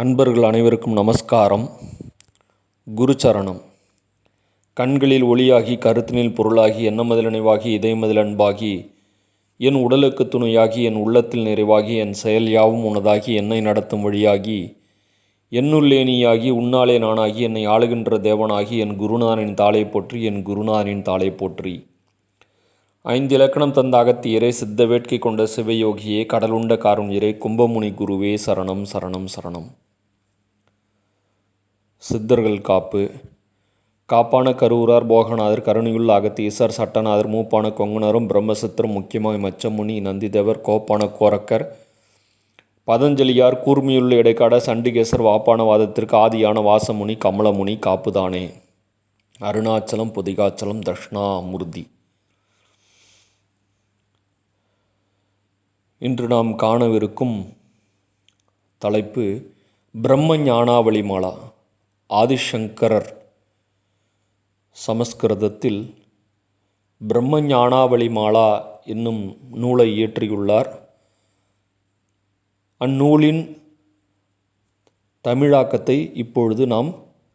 அன்பர்கள் அனைவருக்கும் நமஸ்காரம். குருச்சரணம். கண்களில் ஒளியாகி கருத்தினில் பொருளாகி எண்ணமதில் நினைவாகி இதயமதில் அன்பாகி என் உடலுக்கு துணையாகி என் உள்ளத்தில் நிறைவாகி என் செயல் யாவும் உனதாகி என்னை நடத்தும் வழியாகி என்னுள்ளே நீயாகி உன்னாலே நானாகி என்னை ஆளுகின்ற தேவனாகி என் குருநாதனின் தாளை போற்றி என் குருநாதனின் தாளை போற்றி. ஐந்து இலக்கணம் தந்த அகத்தியரே சித்த வேட்கை கொண்ட சிவயோகியே கடலுண்ட காருண்யரே கும்பமுனி குருவே சரணம் சரணம் சரணம். சித்தர்கள் காப்பு. காப்பான கரூரார் போகநாதர் கருணியுள்ள அகத்தீசர் சட்டநாதர் மூப்பான கொங்குனரும் பிரம்மசித்திரம் முக்கியமாய் மச்சமுனி நந்திதேவர் கோப்பான கோரக்கர் பதஞ்சலியார் கூர்மையுள்ள இடைக்காட சண்டிகேசர் வாப்பான வாதத்திற்கு ஆதியான வாசமுனி கமலமுனி காப்புதானே. அருணாச்சலம் பொதிகாச்சலம் தட்சிணாமூர்த்தி. இன்று நாம் காணவிருக்கும் தலைப்பு பிரம்ம ஞானாவளி மாலா ஆதிசங்கரர் சமஸ்கிருதத்தில் பிரம்மஞானாவளி மாலா என்னும் நூலை இயற்றியுள்ளார். அந்நூலின் தமிழாக்கத்தை இப்பொழுது நாம்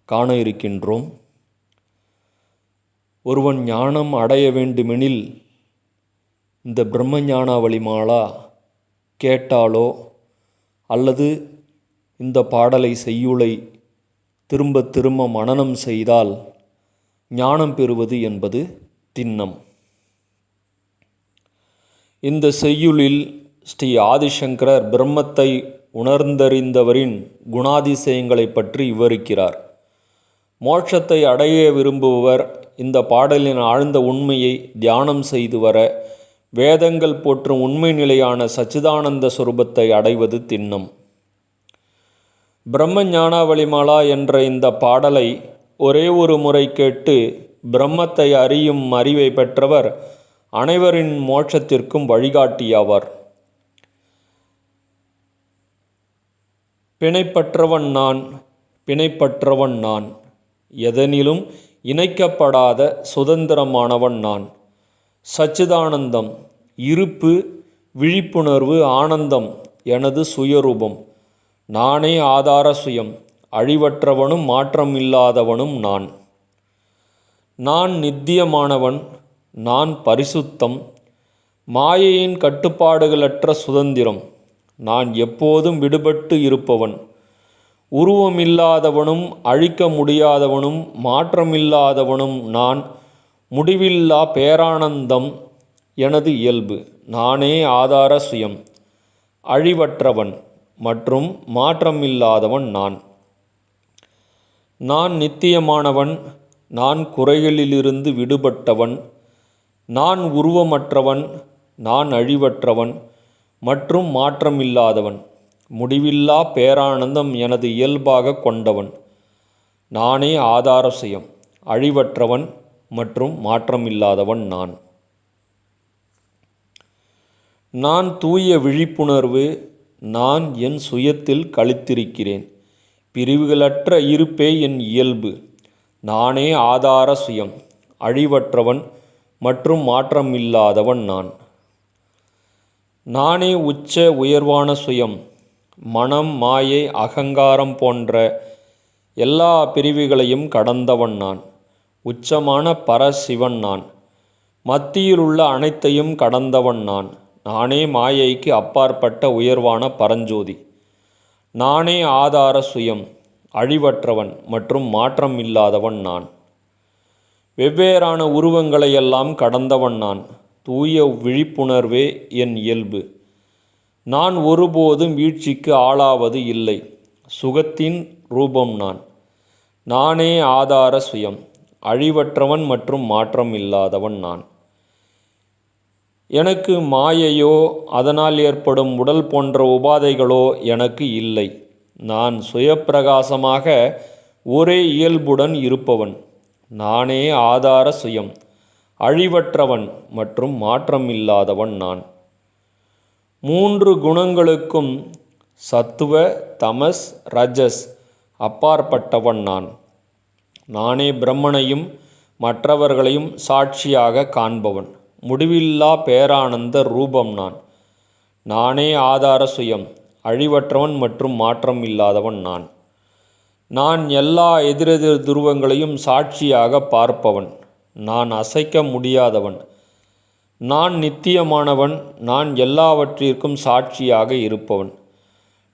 காண இருக்கின்றோம். ஒருவன் ஞானம் அடைய வேண்டுமெனில் இந்த பிரம்மஞானாவளி மாலா கேட்டாலோ அல்லது இந்த பாடலை செய்யுளை திரும்ப திரும்ப மனனம் செய்தால் ஞானம் பெறுவது என்பது திண்ணம். இந்த செய்யுளில் ஸ்ரீ ஆதிசங்கரர் பிரம்மத்தை உணர்ந்தறிந்தவரின் குணாதிசயங்களை பற்றி விவரிக்கிறார். மோட்சத்தை அடைய விரும்புபவர் இந்த பாடலின் ஆழ்ந்த உண்மையை தியானம் செய்து வர வேதங்கள் போற்றும் உண்மை நிலையான சச்சிதானந்த சுரூபத்தை அடைவது திண்ணம். பிரம்ம ஞானாவளிமாலா என்ற இந்த பாடலை ஒரே ஒரு முறை கேட்டு பிரம்மத்தை அறியும் அறிவை பெற்றவர் அனைவரின் மோட்சத்திற்கும் வழிகாட்டியாவார். பிணைப்பற்றவன் நான் பிணைப்பற்றவன் நான் எதனிலும் இணைக்கப்படாத சுதந்திரமானவன் நான். சச்சிதானந்தம் இருப்பு விழிப்புணர்வு ஆனந்தம் எனது சுயரூபம். நானே ஆதார சுயம் அழிவற்றவனும் மாற்றம் இல்லாதவனும் நான். நான் நித்தியமானவன் நான் பரிசுத்தம் மாயையின் கட்டுப்பாடுகளற்ற சுதந்திரம். நான் எப்போதும் விடுபட்டு இருப்பவன் உருவமில்லாதவனும் அழிக்க முடியாதவனும் மாற்றமில்லாதவனும் நான். முடிவில்லா பேரானந்தம் எனது இயல்பு நானே ஆதார சுயம் அழிவற்றவன். மற்றும் மாற்றமில்லாதவன் நான். நான் நித்தியமானவன் நான் குறைகளிலிருந்து விடுபட்டவன் நான் உருவமற்றவன் நான் அழிவற்றவன் மற்றும் மாற்றமில்லாதவன் முடிவில்லா பேரானந்தம் எனது இயல்பாக கொண்டவன். நானே ஆதார செய்யம் அழிவற்றவன் மற்றும் மாற்றமில்லாதவன் நான். நான் தூய விழிப்புணர்வு நான் என் சுயத்தில் கழித்திருக்கிறேன் பிரிவுகளற்ற இருப்பே என் இயல்பு. நானே ஆதார சுயம். அழிவற்றவன் மற்றும் மாற்றமில்லாதவன் நான். நானே உச்ச உயர்வான சுயம். மனம் மாயை அகங்காரம் போன்ற எல்லா பிரிவுகளையும் கடந்தவன் நான். உச்சமான பரசிவன் நான். மத்தியில் உள்ள அனைத்தையும் கடந்தவன் நான். நானே மாயைக்கு அப்பாற்பட்ட உயர்வான பரஞ்சோதி. நானே ஆதார சுயம் அழிவற்றவன் மற்றும் மாற்றம் இல்லாதவன் நான். வெவ்வேறான உருவங்களையெல்லாம் கடந்தவன் நான். தூய விழிப்புணர்வே என் இயல்பு. நான் ஒருபோதும் வீழ்ச்சிக்கு ஆளாவது இல்லை. சுகத்தின் ரூபம் நான். நானே ஆதார சுயம் அழிவற்றவன் மற்றும் மாற்றம் இல்லாதவன் நான். எனக்கு மாயையோ அதனால் ஏற்படும் உடல் போன்ற உபாதைகளோ எனக்கு இல்லை. நான் சுயப்பிரகாசமாக ஒரே இயல்புடன் இருப்பவன். நானே ஆதார சுயம். அழிவற்றவன் மற்றும் மாற்றம் இல்லாதவன் நான். மூன்று குணங்களுக்கும் சத்துவ தமஸ் ரஜஸ் அப்பாற்பட்டவன் நான். நானே பிரம்மனையும் மற்றவர்களையும் சாட்சியாக காண்பவன். முடிவில்லா பேரானந்த ரூபம் நான். நானே ஆதார சுயம் அழிவற்றவன் மற்றும் மாற்றம் இல்லாதவன் நான். நான் எல்லா எதிரெதிர் துருவங்களையும் சாட்சியாக பார்ப்பவன். நான் அசைக்க முடியாதவன். நான் நித்தியமானவன் நான் எல்லாவற்றிற்கும் சாட்சியாக இருப்பவன்.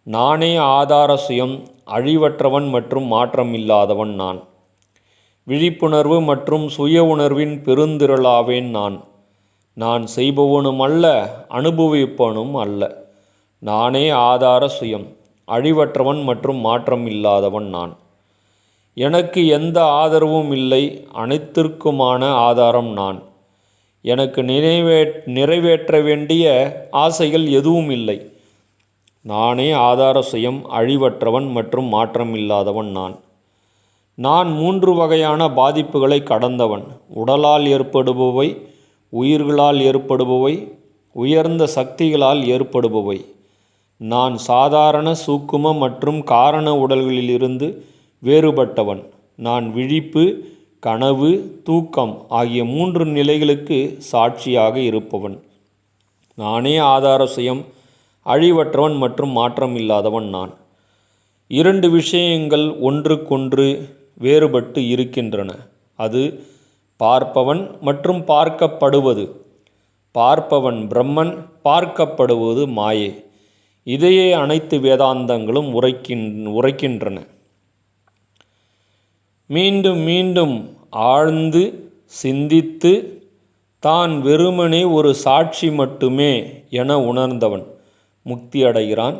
நானே ஆதார சுயம் அழிவற்றவன் மற்றும் மாற்றம் இல்லாதவன் நான். விழிப்புணர்வு மற்றும் சுய உணர்வின் பெருந்திரளாவேன் நான். நான் செய்பவனும் அல்ல அனுபவிப்பவனும் அல்ல. நானே ஆதார சுயம் அழிவற்றவன் மற்றும் மாற்றம் இல்லாதவன் நான். எனக்கு எந்த ஆதரவும் இல்லை அனைத்திற்குமான ஆதாரம் நான். எனக்கு நிறைவே நிறைவேற்ற வேண்டிய ஆசைகள் எதுவும் இல்லை. நானே ஆதார சுயம் அழிவற்றவன் மற்றும் மாற்றம் இல்லாதவன் நான். நான் மூன்று வகையான பாதிப்புகளை கடந்தவன். உடலால் ஏற்படுபவை உயிர்களால் ஏற்படுபவை உயர்ந்த சக்திகளால் ஏற்படுபவை. நான் சாதாரண சூக்கும மற்றும் காரண உடல்களிலிருந்து வேறுபட்டவன். நான் விழிப்பு கனவு தூக்கம் ஆகிய மூன்று நிலைகளுக்கு சாட்சியாக இருப்பவன். நானே ஆதார சுயம் அழிவற்றவன் மற்றும் மாற்றம் இல்லாதவன் நான். இரண்டு விஷயங்கள் ஒன்றுக்கொன்று வேறுபட்டு இருக்கின்றன. அது பார்ப்பவன் மற்றும் பார்க்கப்படுவது. பார்ப்பவன் பிரம்மன் பார்க்கப்படுவது மாயே. இதையே அனைத்து வேதாந்தங்களும் உரைக்கின் உரைக்கின்றன. மீண்டும் மீண்டும் ஆழ்ந்து சிந்தித்து தான் வெறுமனே ஒரு சாட்சி மட்டுமே என உணர்ந்தவன் முக்தி அடைகிறான்.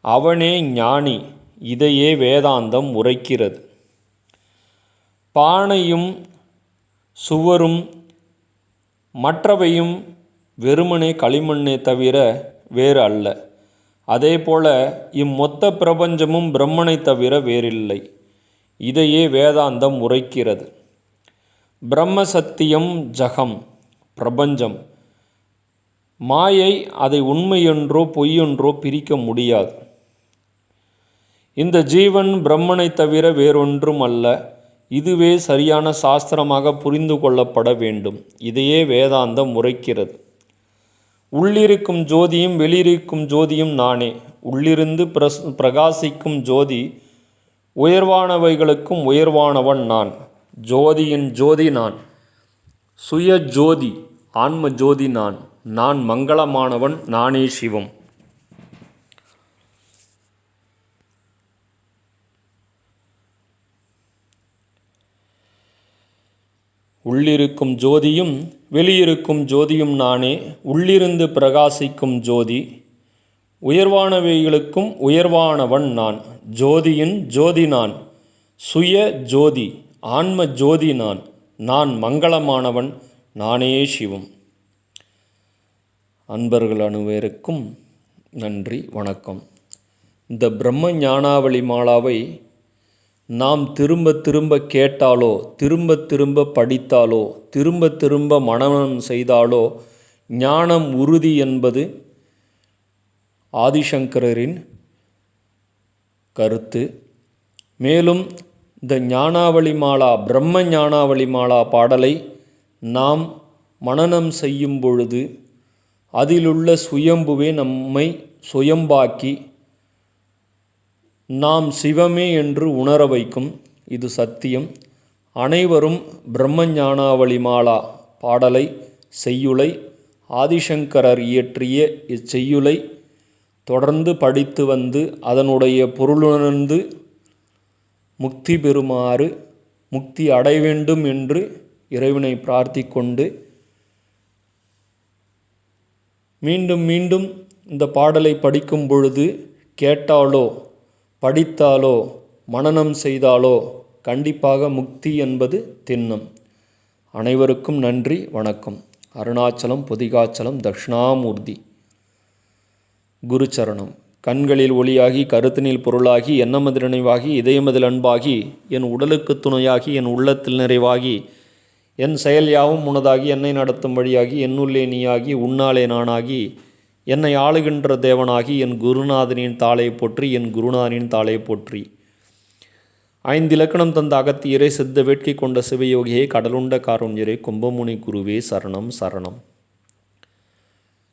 அவனே ஞானி இதையே வேதாந்தம் உரைக்கிறது. பானையும் சுவரும் மற்றவையும் வெறுமனே களிமண்ணே தவிர வேறு அல்ல. அதேபோல இம்மொத்த பிரபஞ்சமும் பிரம்மனை தவிர வேறில்லை. இதையே வேதாந்தம் உரைக்கிறது. பிரம்ம சத்தியம் ஜகம் பிரபஞ்சம். மாயை அதை உண்மையென்றோ பொய்யென்றோ பிரிக்க முடியாது. இந்த ஜீவன் பிரம்மனை தவிர வேறொன்றும் அல்ல. இதுவே சரியான சாஸ்திரமாக புரிந்து கொள்ளப்பட வேண்டும். இதையே வேதாந்தம் உரைக்கிறது. உள்ளிருக்கும் ஜோதியும் வெளியிருக்கும் ஜோதியும் நானே. உள்ளிருந்து பிரஸ் பிரகாசிக்கும் ஜோதி உயர்வானவைகளுக்கும் உயர்வானவன் நான். ஜோதியின் ஜோதி நான். சுய ஜோதி ஆன்ம ஜோதி நான். நான் மங்களமானவன் நானே சிவம். உள்ளிருக்கும் ஜோதியும் வெளியிருக்கும் ஜோதியும் நானே உள்ளிருந்து பிரகாசிக்கும் ஜோதி. உயர்வானவைகளுக்கும் உயர்வானவன் நான் ஜோதியின் ஜோதி நான். சுய ஜோதி ஆன்ம ஜோதி நான் நான் மங்களமானவன் நானே சிவம். அன்பர்கள் அனுவேருக்கும் நன்றி வணக்கம். இந்த பிரம்ம ஞானாவளி மாலாவை நாம் திரும்ப திரும்ப கேட்டாலோ திரும்ப திரும்ப படித்தாலோ திரும்ப திரும்ப மனனம் செய்தாலோ ஞானம் உறுதி என்பது ஆதிசங்கரின் கருத்து. மேலும் இந்த ஞானாவளி மாலா பிரம்ம ஞானாவளி மாலா பாடலை நாம் மனநம் செய்யும் பொழுது அதிலுள்ள சுயம்புவே நம்மை சுயம்பாக்கி நாம் சிவமே என்று உணர வைக்கும் இது சத்தியம். அனைவரும் பிரம்மஞானாவளி மாலா பாடலை செய்யுளை ஆதிசங்கரர் இயற்றிய இச்செய்யுளை தொடர்ந்து படித்து வந்து அதனுடைய பொருளுணர்ந்து முக்தி பெறுமாறு முக்தி அடைய வேண்டும் என்று இறைவனை பிரார்த்திக்கொண்டு மீண்டும் மீண்டும் இந்த பாடலை படிக்கும் பொழுது கேட்டாலோ படித்தாலோ மனனம் செய்தாலோ கண்டிப்பாக முக்தி என்பது திண்ணம். அனைவருக்கும் நன்றி வணக்கம். அருணாச்சலம் பொதிகாச்சலம் தக்ஷணாமூர்த்தி குருச்சரணம். கண்களில் ஒளியாகி கருத்தினில் பொருளாகி எண்ணமதில் நினைவாகி இதயமதில் அன்பாகி என் உடலுக்கு துணையாகி என் உள்ளத்தில் நிறைவாகி என் செயல் யாவும் உனதாகி என்னை நடத்தும் வழியாகி என்னுள்ளே நீயாகி உன்னாலே நானாகி என்னை ஆளுகின்ற தேவனாகி என் குருநாதனின் தாளை போற்றி என் குருநாதனின் தாளை போற்றி. ஐந்து இலக்கணம் தந்த அகத்தியரை சித்த வேட்கை கொண்ட சிவயோகியை கடலுண்ட காரொஞ்சரே கும்பமுனி குருவே சரணம் சரணம்.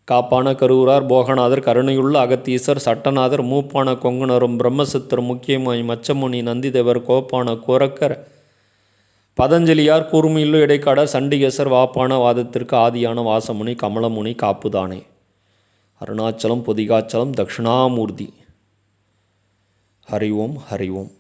காப்பான கருவூரார் போகநாதர் கருணையுள்ள அகத்தீசர் சட்டநாதர் மூப்பான கொங்குணரும் பிரம்மசித்தர் முக்கியமாய் மச்சமுனி நந்திதேவர் கோப்பான கோரக்கர் பதஞ்சலியார் கூர்மையுள்ள இடைக்காடர் சண்டிகேசர் வாப்பான வாதத்திற்கு ஆதியான வாசமுனி கமலமுனி காப்புதானே. அருணாச்சலம் பொதிகாச்சலம் தட்சிணாமூர்த்தி. ஹரி ஓம் ஹரி ஓம்.